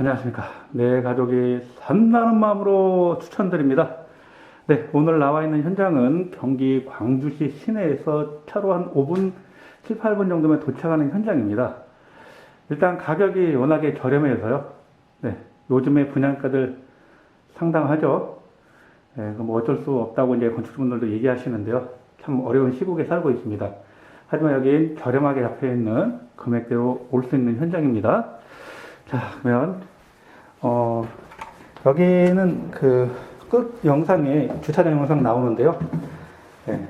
안녕하십니까. 내 가족이 산다는 마음으로 추천드립니다. 네, 오늘 나와 있는 현장은 경기 광주시 시내에서 차로 한 5분, 7, 8분 정도면 도착하는 현장입니다. 일단 가격이 워낙에 저렴해서요. 네, 요즘에 분양가들 상당하죠. 네, 그럼 어쩔 수 없다고 이제 건축분들도 얘기하시는데요. 참 어려운 시국에 살고 있습니다. 하지만 여긴 저렴하게 잡혀 있는 금액대로 올 수 있는 현장입니다. 자, 그러면, 어, 여기는 그 끝 영상에 주차장 영상 나오는데요. 네.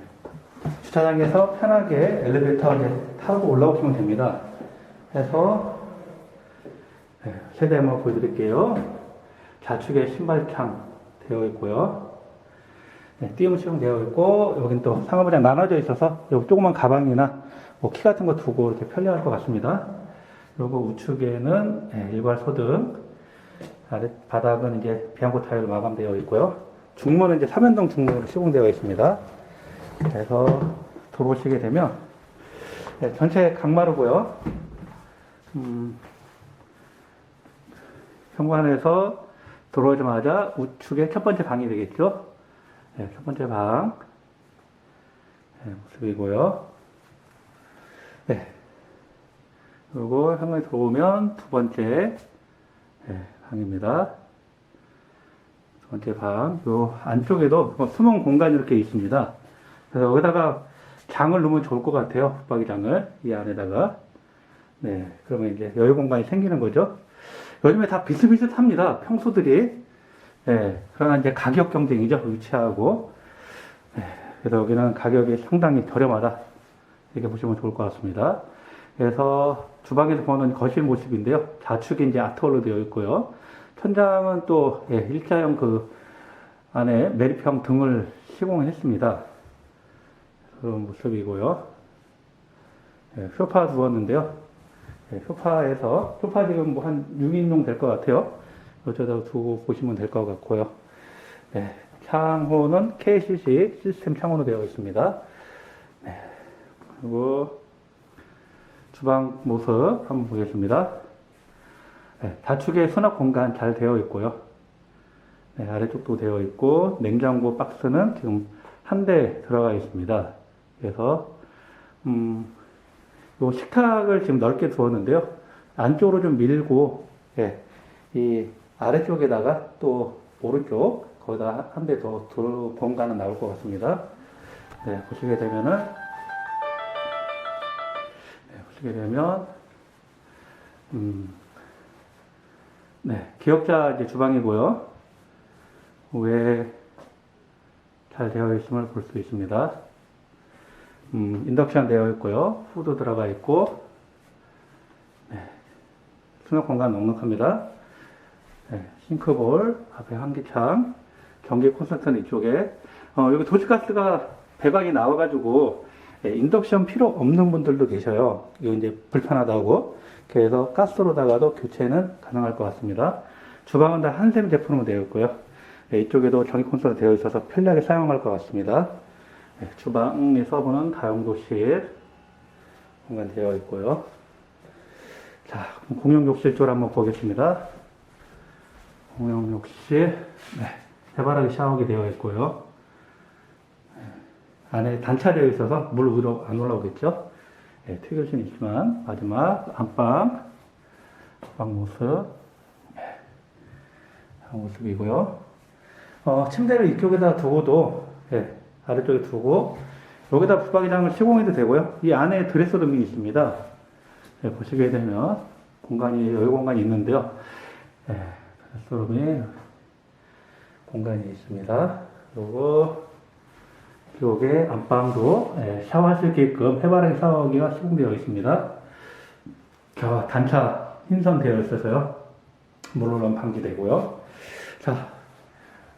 주차장에서 편하게 엘리베이터 이제 타고 올라오시면 됩니다. 해서, 네, 세대 한번 보여드릴게요. 좌측에 신발창 되어 있고요. 네, 띄움식 되어 있고, 여긴 또 상하부장 나눠져 있어서, 조그만 가방이나 뭐 키 같은 거 두고 이렇게 편리할 것 같습니다. 요거 우측에는 예, 일괄 소등, 아래 바닥은 이제 비앙코 타일로 마감되어 있고요. 중문은 이제 삼연동 중문으로 시공되어 있습니다. 그래서 들어오시게 되면 예, 전체 강마루고요. 음, 현관에서 들어오자마자 우측에 첫 번째 방이 되겠죠. 예, 첫 번째 방 예, 모습이고요. 네. 그리고 현관에 들어오면 두 번째 예, 방입니다. 두 번째 방. 요 안쪽에도 뭐 숨은 공간이 이렇게 있습니다. 그래서 여기다가 장을 놓으면 좋을 것 같아요. 붙박이 장을 이 안에다가. 네. 그러면 이제 여유 공간이 생기는 거죠. 요즘에 다 비슷비슷합니다. 평소들이. 예. 그러나 이제 가격 경쟁이죠. 위치하고. 예, 그래서 여기는 가격이 상당히 저렴하다. 이렇게 보시면 좋을 것 같습니다. 그래서 주방에서 보는 거실 모습인데요. 좌측에 이제 아트홀로 되어 있고요. 천장은 또 예, 일자형 그 안에 매립형 등을 시공했습니다. 그런 모습이고요. 예, 소파 두었는데요. 예, 소파에서 소파 지금 뭐 한 6인용 될 것 같아요. 어쩌다 두고 보시면 될 것 같고요. 네, 창호는 KCC 시스템 창호로 되어 있습니다. 네, 그리고 주방 모습 한번 보겠습니다. 네, 좌측에 수납 공간 잘 되어 있고요. 네, 아래쪽도 되어 있고 냉장고 박스는 지금 한 대 들어가 있습니다. 그래서 음, 요 식탁을 지금 넓게 두었는데요. 안쪽으로 좀 밀고 예, 이 아래쪽에다가 또 오른쪽 거기다 한 대 더 둘 공간은 나올 것 같습니다. 네, 보시게 되면은 네, 보시게 되면 음, 네, 기역자 이제 주방이고요. 위에 잘 되어 있음을 볼 수 있습니다. 음, 인덕션 되어 있고요. 후드 들어가 있고, 네, 수납 공간 넉넉합니다. 네, 싱크볼, 앞에 환기창, 전기 콘센트는 이쪽에, 어, 여기 도시가스가 배관이 나와가지고, 예, 인덕션 필요 없는 분들도 계셔요. 이거 이제 불편하다고. 그래서 가스로다가도 교체는 가능할 것 같습니다. 주방은 다 한샘 제품으로 되어 있고요. 예, 이쪽에도 전기 콘센트 되어 있어서 편리하게 사용할 것 같습니다. 네, 주방에 서보는 다용도실 공간 되어 있고요. 자, 공용 욕실 쪽 한번 보겠습니다. 공용 욕실, 네, 해바라기 샤워기 되어 있고요. 네, 안에 단차되어 있어서 물 위로 안 올라오겠죠? 네, 튀겨진 있지만 마지막 안방, 방 모습, 네, 방 모습이고요. 어, 침대를 이쪽에다 두고도 예, 아래쪽에 두고 여기다 붙박이장을 시공해도 되고요. 이 안에 드레스룸이 있습니다. 예, 보시게 되면 공간이 여유 공간이 있는데요. 예, 드레스룸이 공간이 있습니다. 그리고 이쪽에 안방도 예, 샤워할 수 있게끔 해바라기 샤워기가 시공되어 있습니다. 자, 단차 흰선 되어 있어서요. 물론 방지되고요. 자,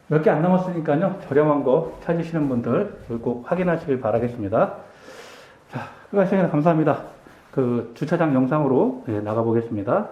몇 개 안 남았으니까요. 저렴한 거 찾으시는 분들 꼭 확인하시길 바라겠습니다. 자, 끝까지 감사합니다. 그 주차장 영상으로 예, 나가보겠습니다.